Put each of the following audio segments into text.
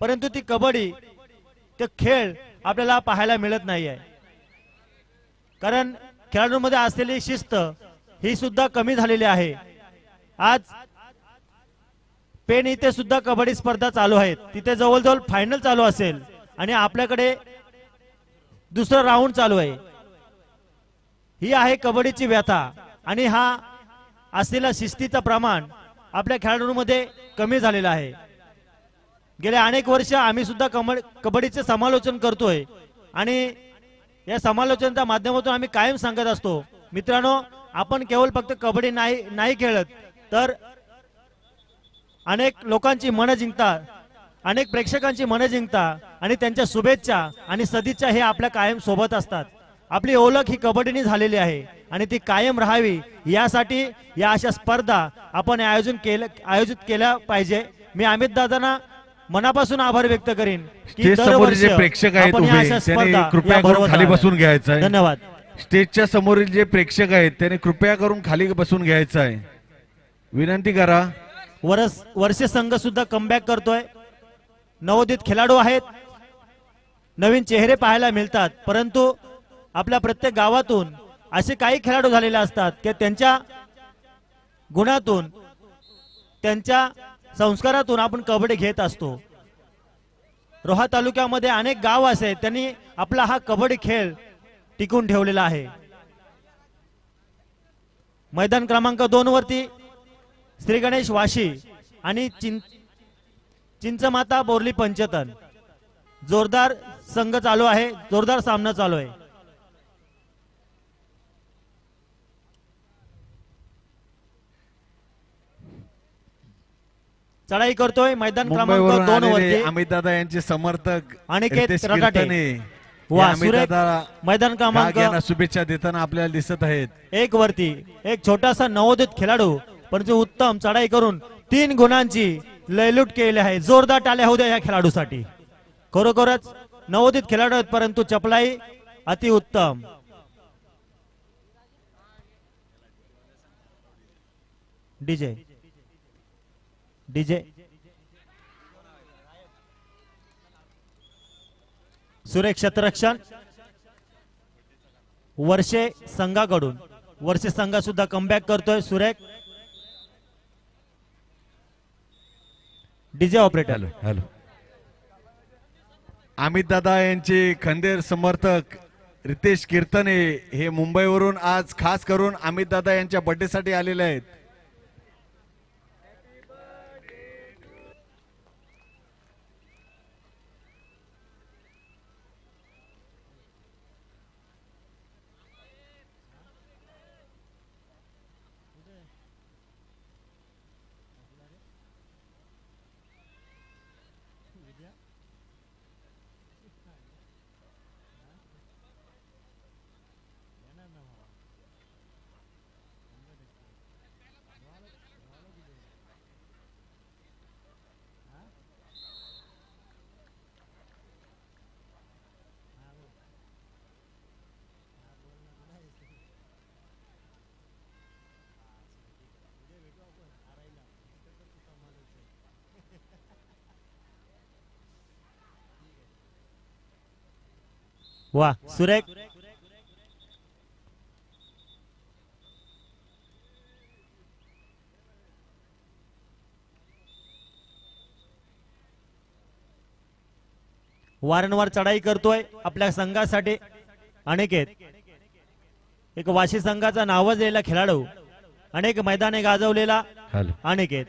परंतु ती कबड्डी ते खेळ आपल्याला पाहायला मिळत नाही आहे कारण खेळाडूंमध्ये असलेली शिस्त ही सुद्धा कमी झालेली आहे. आज पेन इथे सुद्धा कबड्डी स्पर्धा चालू आहेत. तिथे जवळजवळ फायनल चालू असेल आणि आपल्याकडे दुसरं राऊंड चालू आहे. ही आहे कबड्डीची व्यथा आणि हा असलेला शिस्तीचं प्रमाण आपल्या खेळाडूंमध्ये कमी झालेलं आहे. गेल्या अनेक वर्ष आम्ही सुद्धा कमड कबड्डीचे समालोचन करतोय. आणि या समालोचनाच्या माध्यमातून आम्ही कायम सांगत असतो मित्रांनो आपण केवळ फक्त कबड्डी नाही नाही खेळत तर अनेक लोकांची मनं जिंकता अनेक प्रेक्षकांची मनं जिंकता आणि त्यांच्या शुभेच्छा आणि सदिच्छा हे आपल्या कायम सोबत असतात. आपली ओळख ही कबड्डीने झालेली आहे आणि ती कायम राहावी यासाठी या अशा स्पर्धा आपण आयोजन केलं आयोजित केल्या पाहिजे. मी अमित दादांना मनापासून आभार व्यक्त करीन की स्टेज समोर दरवर्षी जे प्रेक्षक आहेत आपण या उभे अशा त्यांनी स्पर्धा कृपया या करून भरवत खाली. बसून घ्यायचं आहे. धन्यवाद. स्टेजच्या समोरील जे प्रेक्षक आहेत त्यांनी कृपया करून खाली बसून घ्यायचं आहे. विनंती करा. वरस वर्षे संघ सुद्धा कमबॅक करतोय. नवोदित खेळाडू आहेत. नवीन चेहरे पाहायला मिळतात. परंतु आपल्या प्रत्येक गावातून असे काही खेळाडू झालेले असतात की त्यांच्या गुणातून त्यांच्या संस्कारातून आपण कबड्डी घेत असतो. रोहा तालुक्यामध्ये अनेक गाव असे त्यांनी आपला हा कबड्डी खेळ टिकून ठेवलेला आहे. मैदान क्रमांक दोन वरती श्री गणेश वाशी आणि चिं चिंचमाता बोरली पंचतन. जोरदार संघ चालू आहे जोरदार सामना चालू आहे. चढाई करतोय. मैदान क्रमांक दोन वरती. अमित दादा यांचे समर्थक अनिकेत रटाटे. मैदान क्रमांक शुभेच्छा देताना आपल्याला दिसत आहेत. एक वरती. एक छोटासा नवोदित खेळाडू परंतु उत्तम चढाई करून तीन गुणांची लयलूट केली आहे. जोरदार टाळ्या होऊ द्या या खेळाडूसाठी. खरोखरच नवोदित खेळाडू आहेत परंतु चपलाई अति उत्तम. डीजे. डीजे. सुरेख क्षेत्ररक्षण वर्षे संघाकडून वर्षे संघ सुद्धा कमबॅक करतोय सुरेख. DJ operator hello hello. Amit दादा यांचे खंदेर समर्थक रितेश कीर्तने हे मुंबईवरून आज खास करून अमित दादा यांच्या बर्थडे साठी आलेले आहेत. वा सुरेख. वारंवार चढाई करतोय आपल्या संघासाठी. अनेकेत. एक वाशी संघाचा नावाजलेला खेळाडू. अनेक मैदाने गाजवलेला अनेकेत.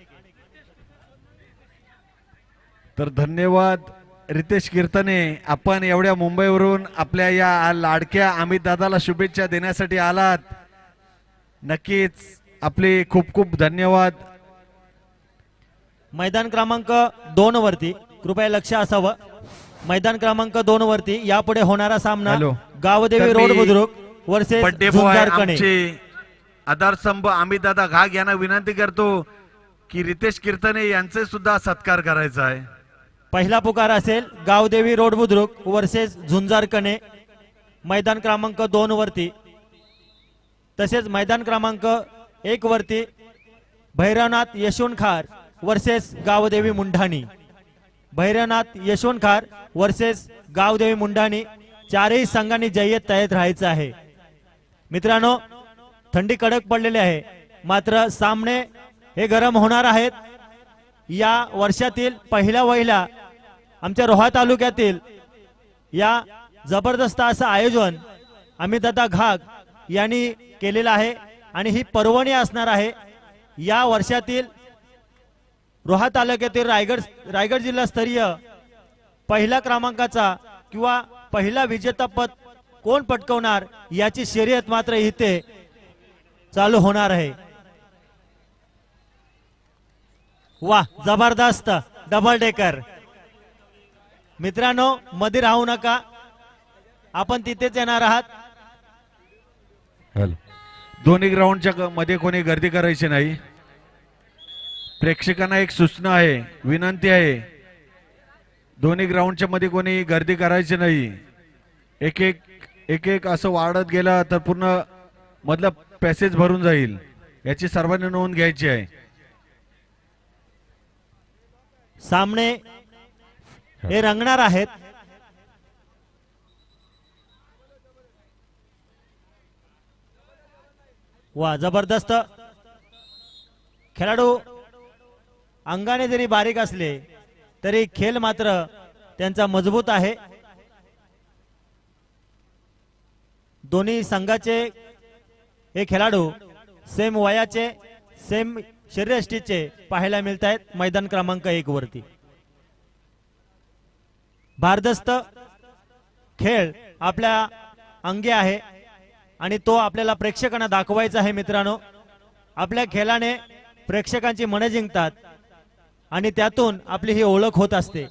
तर धन्यवाद. रितेश कीर्तने आपण एवढ्या मुंबईवरून आपल्या या लाडक्या अमित दादाला शुभेच्छा देण्यासाठी आलात. नक्कीच आपले खूप खूप धन्यवाद. मैदान क्रमांक दोन वरती कृपया लक्ष असावं. मैदान क्रमांक दोन वरती यापुढे होणारा सामना. गावदेवी रोड बुद्रुक आमचे आधारस्तंभ अमित दादा घाग यांना विनंती करतो की रितेश कीर्तने यांचे सुद्धा सत्कार करायचा आहे. पहिला पुकार असेल गावदेवी रोड बुद्रुक वर्सेस झुंजार कणे मैदान क्रमांक दोन वरती. तसेच मैदान क्रमांक एक वरती भैरवनाथ यशवंत खार वर्सेस गावदेवी मुंढाणी. भैरवनाथ यशवंत खार वर्सेस गावदेवी मुंडाणी चारही संघांनी जय्यत तयार राहायचं आहे. मित्रांनो थंडी कडक पडलेली आहे. मात्र सामने हे गरम होणार आहेत. या वर्षातील पहिल्या वहिल्या आमच्या रोहा तालुक्यातील या जबरदस्त असं आयोजन अमितदादा घाग यांनी केलेलं आहे आणि ही पर्वणी असणार आहे. या वर्षातील रोहा तालुक्यातील रायगड रायगड जिल्हास्तरीय पहिल्या क्रमांकाचा किंवा पहिला विजेतापद कोण पटकवणार याची शर्यत मात्र इथे चालू होणार आहे. वा जबरदस्त डबल डेकर मित्रांनो मध्ये राहू नका. आपण तिथेच येणार आहात. हॅलो. दोन्ही ग्राउंडच्या मध्ये कोणी गर्दी करायची नाही. प्रेक्षकांना एक सूचना आहे विनंती आहे. दोन्ही ग्राउंडच्या मध्ये कोणी गर्दी करायची नाही. एक एक एक एक असं वाढत गेलं तर पूर्ण मधलं पॅसेज भरून जाईल. याची सर्वांनी नोंद घ्यायची आहे. सामने हे रंगणार आहेत. वा जबरदस्त. खेळाडू अंगाने जरी बारीक असले तरी खेळ मात्र त्यांचा मजबूत आहे. दोन्ही संघाचे हे खेळाडू सेम वयाचे सेम शरीरष्टीचे पाहायला मिळत आहेत मैदान क्रमांक एक वरती. भारदस्त खेळ आपल्या अंगी आहे आणि तो आपल्याला प्रेक्षकांना दाखवायचा आहे मित्रांनो. आपल्या खेळाने प्रेक्षकांची मने जिंकतात आणि त्यातून आपली ही ओळख होत असते.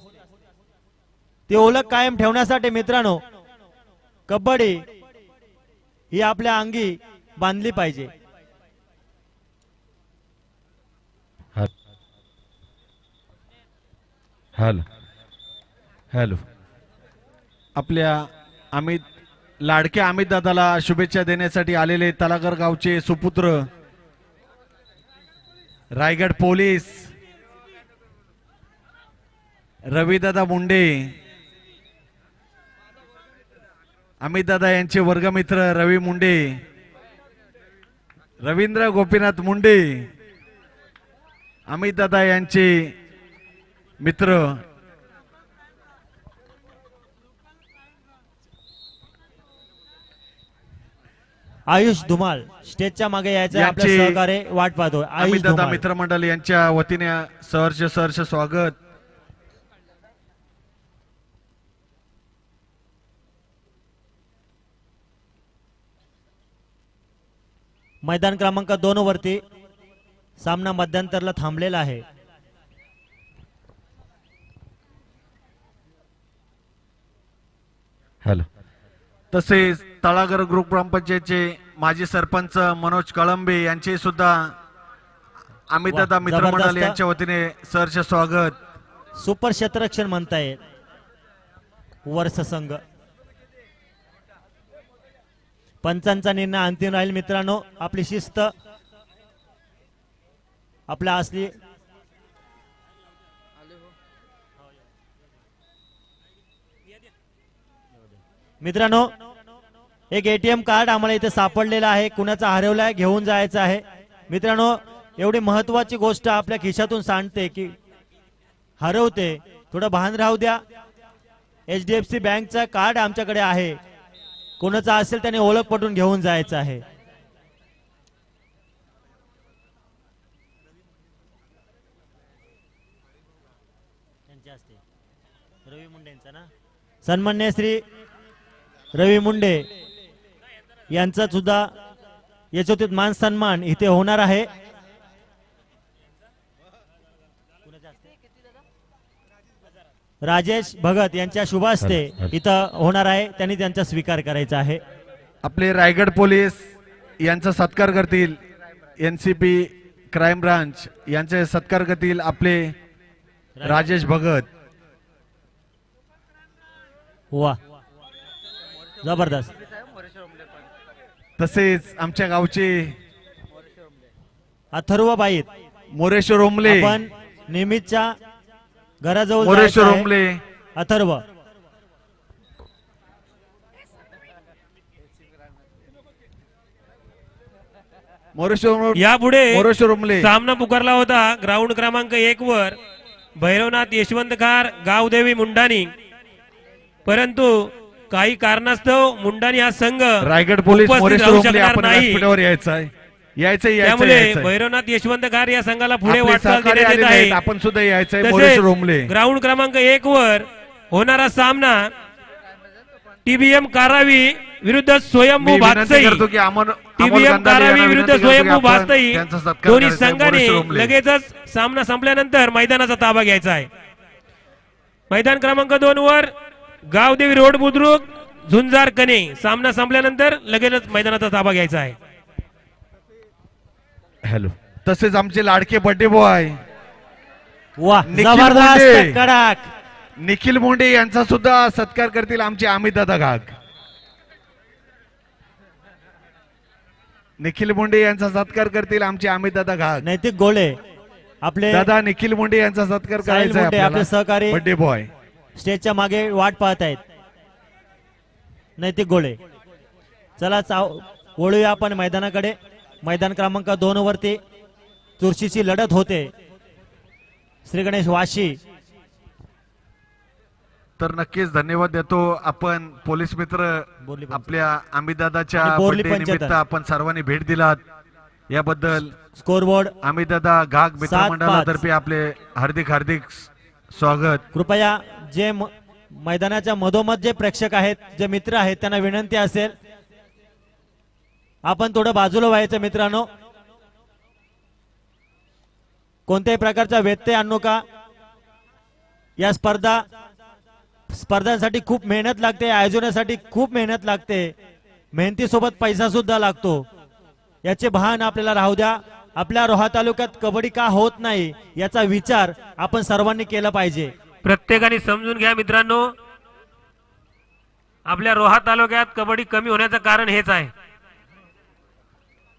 ती ओळख कायम ठेवण्यासाठी मित्रांनो कबड्डी ही आपल्या अंगी बांधली पाहिजे. हॅलो. हॅलो. आपल्या अमित लाडक्या अमित दादाला शुभेच्छा देण्यासाठी आलेले तलागर गावचे सुपुत्र रायगड पोलीस रविदादा मुंडे अमित दादा यांचे वर्गमित्र रवी मुंडे रवींद्र गोपीनाथ मुंडे अमित दादा यांचे मित्र आयुष धुमाल स्टेजच्या मागे यायचं आहे. आपलं यांचे सहकार्य वाट पाहतो आयुष अमित दादा धुमाल. मित्रमंडळ यांच्या वतीने सहर्ष सहर्ष स्वागत. मैदान क्रमांक दोन वरती सामना मध्यंतरला थांबलेला आहे. हॅलो. तसेच तळागर ग्रुप ग्रामपंचायतचे माजी सरपंच मनोज कळंबे यांचे सुद्धा अमित दादा वा, मित्रमंडळ जबरदस्त. यांच्या वतीने सहर्ष स्वागत. सुपर क्षेत्ररक्षण म्हणताय. वर्ष संघ. पंचांचा निर्णय अंतिम राहील मित्रांनो. आपली शिस्त. आपल्या असली. मित्रांनो एक एटीएम कार्ड आम्हाला इथे सापडलेलं आहे. कुणाचा हरवला आहे घेऊन जायचं आहे. मित्रांनो एवढी महत्वाची गोष्ट आपल्या खिशातून सांगते की हरवते. थोडं भान राहू द्या. एच डी एफ सी बँकचं कार्ड आमच्याकडे आहे. कोणाचा असेल त्याने ओळख पटून घेऊन जायचं आहे. रवी मुंडेंचा ना? सन्मान्य श्री रवी मुंडे. यांचा सुद्धा याच्यात मान सन्मान इथे होणार आहे. राजेश भगत यांच्या शुभ हस्ते इथं होणार आहे. त्यांनी त्यांचा स्वीकार करायचा आहे. आपले रायगड पोलीस यांचा सत्कार करतील. एनसीपी क्राईम ब्रांच यांचे सत्कार करतील आपले राजेश भगत. वा. जबरदस्त. तसेच आमच्या गावचे अथर्व बाईत मोरेश्वर ओमले आपण नेहमीच्या घराजवळ मोरेश्वर जायचं आहे. ओमले अथर्व. मोरेश्वर यापुढे मोरेश्वर ओमले सामना पुकारला होता ग्राउंड क्रमांक एक वर भैरवनाथ यशवंतकार गावदेवी मुंडानी. परंतु काही कारणास्तव मुंडानी हा संघ रायगड पोलीस उपस्थित राहू शकणार नाही. यायचं आहे यायचं यायचं त्यामुळे यायचं भैरवनाथ यशवंतकार या संघाला पुढे वाटचाल देण्यात येत. आहे. आपण सुद्धा तसेच ग्राउंड क्रमांक एक वर होणारा सामना टीबीएम कारावी विरुद्ध स्वयंभू भातसई. टीबीएम कारावी विरुद्ध स्वयंभू सत्कार दोन्ही. संघाने. लगेचच सामना संपल्यानंतर मैदानाचा ताबा घ्यायचा आहे. मैदान क्रमांक दोन वर गावदेवी रोड बुद्रुक झुंजार कने सामना संपल्यानंतर लगेचच मैदानाचा ताबा घ्यायचा आहे. हॅलो. तसेच आमचे लाडके बड्डे बॉय वा निखिल जबरदस्त मुंडे. कडक. निखिल मुंडे यांचा सुद्धा सत्कार करतील आमचे अमित दादा घाग. निखिल मुंडे यांचा सत्कार करतील आमचे अमित दादा घाग. नैतिक गोळे. आपले दादा निखिल मुंडे यांचा सत्कार साहिल करायचा मुंडे आपले सहकारी. बड्डे बॉय स्टेजच्या मागे वाट पाहत आहेत. नैतिक गोळे. चला चाव वळूया आपण मैदानाकडे. मैदान क्रमांक दोन वरती चुरशीची लढत होते. श्री गणेश वाशी. तर नक्कीच धन्यवाद देतो आपण पोलीस मित्र. आपल्या. निमित्त आपण सर्वांनी भेट दिलात. याबद्दल स्कोरबोर्ड अमितदादा घाग मित्रमंडळातर्फे आपले हार्दिक हार्दिक स्वागत. कृपया जे मैदानाच्या मधोमध जे प्रेक्षक आहेत जे मित्र आहेत त्यांना विनंती असेल. आपण थोडं बाजूला व्हायचं मित्रांनो. कोणत्याही प्रकारचा व्यत्यय आणू का? या स्पर्धा स्पर्धांसाठी खूप मेहनत लागते आयोजनासाठी खूप मेहनत लागते. मेहनतीसोबत पैसा सुद्धा लागतो. याचे भान आपल्याला राहू द्या. आपल्या रोहा तालुक्यात कबड्डी का होत नाही याचा विचार आपण सर्वांनी केला पाहिजे. प्रत्येकाने समजून घ्या मित्रांनो. आपल्या रोहा तालुक्यात कबड्डी कमी होण्याचं कारण हेच आहे.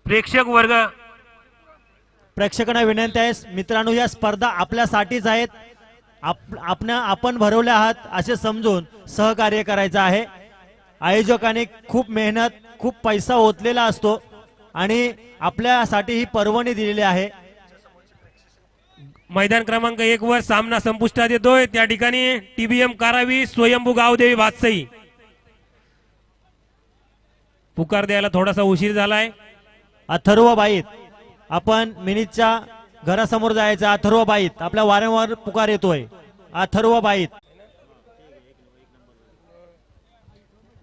प्रेक्षक वर्ग. प्रेक्षकांना विनंती आहे मित्रांनो या स्पर्धा आपल्यासाठीच आहेत. आप- आपण आपण भरवल्या आहात असे समजून सहकार्य करायचं आहे. आयोजकांनी खूप मेहनत खूप पैसा ओतलेला असतो. आणि आपल्यासाठी ही पर्वणी दिलेली आहे. मैदान क्रमांक एक वर सामना संपुष्टात येतोय. त्या ठिकाणी टीबीएम कारावी स्वयंभू गावदेवी भातसई पुकार द्यायला थोडासा उशीर झालाय. अथर्व बाईत आपण मिनिटच्या घरासमोर जायचं. अथर्व बाईत आपल्या वारंवार पुकार येतोय. अथर्व बाईत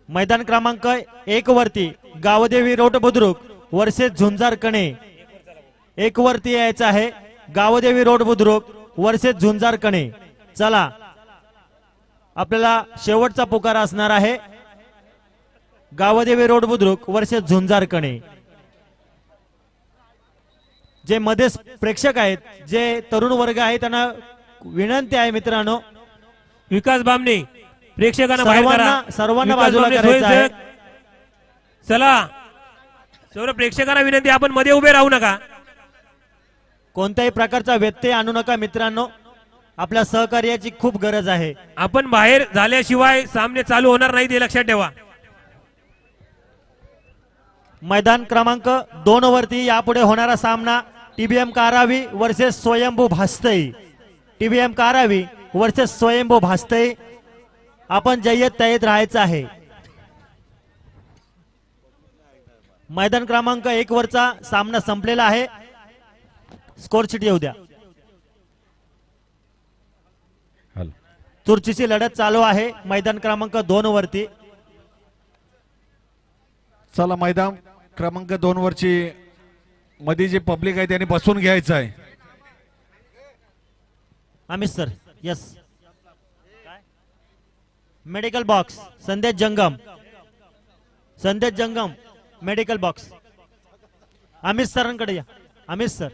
मैदान क्रमांक एक वरती गावदेवी रोड बुद्रुक वर्षे झुंजार कणे एक वरती यायचं आहे. गावदेवी रोड बुद्रुक वर्षे झुंजार कणे चला. आपल्याला शेवटचा पुकार असणार आहे. गावदेवी रोड बुद्रुक वर्षे झुंजार कणे जे मध्ये प्रेक्षक आहेत जे तरुण वर्ग आहे त्यांना विनंती आहे मित्रांनो. विकास बामणे प्रेक्षकांना सर्वांना बाजूला करायचं आहे. चला. सर्व प्रेक्षकांना विनंती आपण मध्ये उभे राहू नका. कोणत्याही प्रकारचा व्यत्यय आणू नका मित्रांनो. आपल्या सहकार्याची खूप गरज आहे. आपण बाहेर झाल्याशिवाय सामने चालू होणार नाही ते लक्षात ठेवा. मैदान क्रमांक दोन वरती यापुढे होणारा सामना TBM Karavi versus Swayambhu Bhastai. TBM Karavi versus Swayambhu Bhastai. आपण जय्यत तय्यत राहायचं आहे. मैदान क्रमांक एक वरचा सामना संपलेला आहे. स्कोर शीट येऊ द्या. चुरचीची लढत चालू आहे. मैदान क्रमांक दोन वरती. चला मैदान क्रमांक दोन वरची मध्ये जे पब्लिक आहे त्यांनी बसून घ्यायचं आहे. Amit sir yes medical box Sandesh Jangam. Sandesh Jangam. Medical box. Amit सरांकडे या. अमित सर.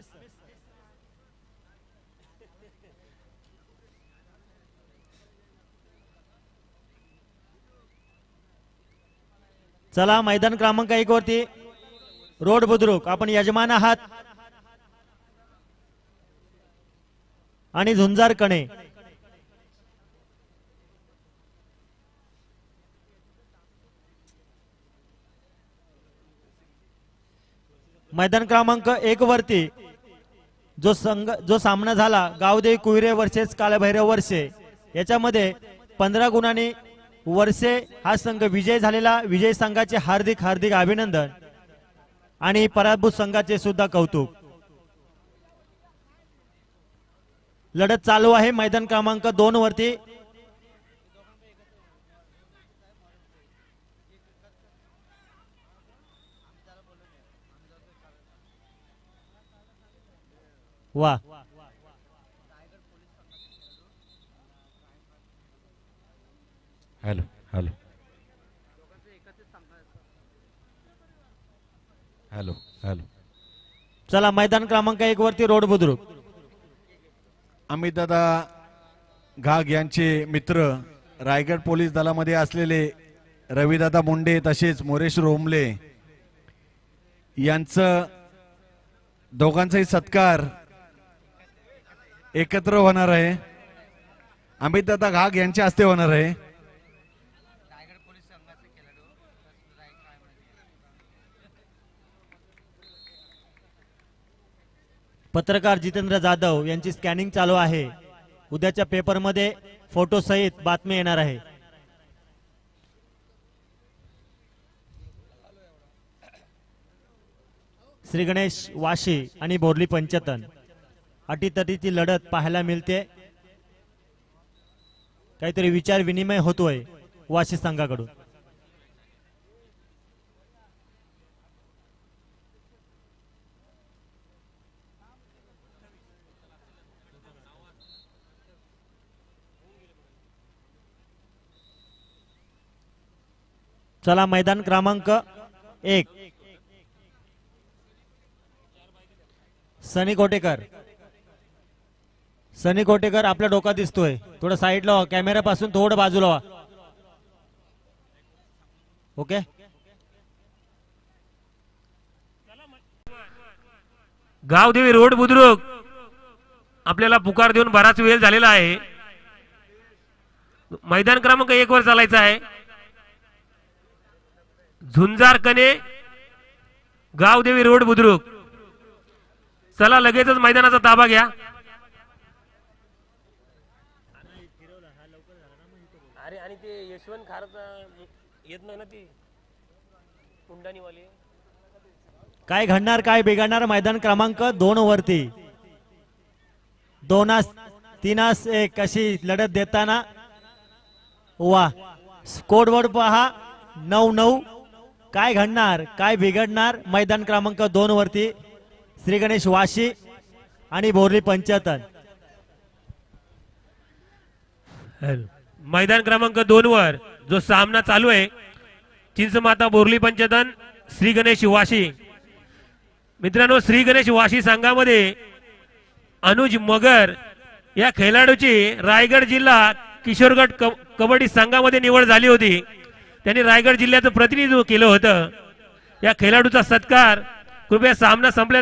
चला मैदान क्रमांक एक वरती. रोड बुद्रुक. आपण यजमान आहात. आणि झुंजार कणे. मैदान क्रमांक एक वरती जो संघ जो सामना झाला गावदेवी कुहिरे वर्सेस कालभैरव वर्षे याच्यामध्ये पंधरा गुणांनी वर्षे हा संघ विजय झालेला. विजय संघाचे हार्दिक हार्दिक अभिनंदन. आणि पराभूत संघाचे सुद्धा कौतुक. लढत चालू आहे मैदान क्रमांक दोन वरती. वा. Hello hello. Hello hello. चला मैदान क्रमांक एक वरती रोड बुद्रुक. अमित दादा घाग यांचे मित्र रायगड पोलीस दलामध्ये असलेले रविदादा मुंडे तसेच मोरेश रोमले यांचं दोघांचाही सत्कार एकत्र होणार आहे. अमित दादा घाग यांच्या हस्ते होणार आहे. पत्रकार जितेंद्र जाधव यांची स्कॅनिंग चालू आहे. उद्याच्या पेपरमध्ये फोटो सहित बातमी येणार आहे. श्री गणेश वाशी आणि बोरली पंचतन. अटीतटीची लढत पाहायला मिळते. काहीतरी विचार विनिमय होतोय वाशी संघाकडून. चला मैदान क्रमांक एक. सनी कोटेकर. सनी कोटेकर आपला डोका दिसतोय. थोडं साईडला व्हा. कॅमेऱ्यापासून थोडं बाजूला व्हा. Okay Gavdevi road Budruk. आपल्याला पुकार देऊन बराच वेळ झालेला आहे. मैदान क्रमांक एक वर चालायचा आहे. झुंजार कने गावदेवी रोड बुद्रुक. चला लगेचच मैदानाचा ताबा घ्या अरे आणि ते यशवंत खारचा येत नाही ना ती. कुंडानीवाले काय घडणार काय बिघडणार मैदान क्रमांक दोन वरती? दोनास तीनास एक अशी लढत देताना वा स्कोरवर पहा नऊ नऊ. काय घडणार काय बिघडणार मैदान क्रमांक दोन वरती? श्री गणेश वाशी आणि बोरली पंचायतन मैदान क्रमांक दोन वर जो सामना चालू आहे चिंचमाता बोरली पंचतन श्री गणेश वाशी. मित्रांनो श्री गणेश वाशी संघामध्ये अनुज मगर या खेळाडूची रायगड जिल्हा किशोरगड कबड्डी संघामध्ये निवड झाली होती. त्यांनी रायगड जिल्ह्याचं प्रतिनिधित्व केलं होतं. या खेळाडूचा सत्कार कृपया सामना संपल्या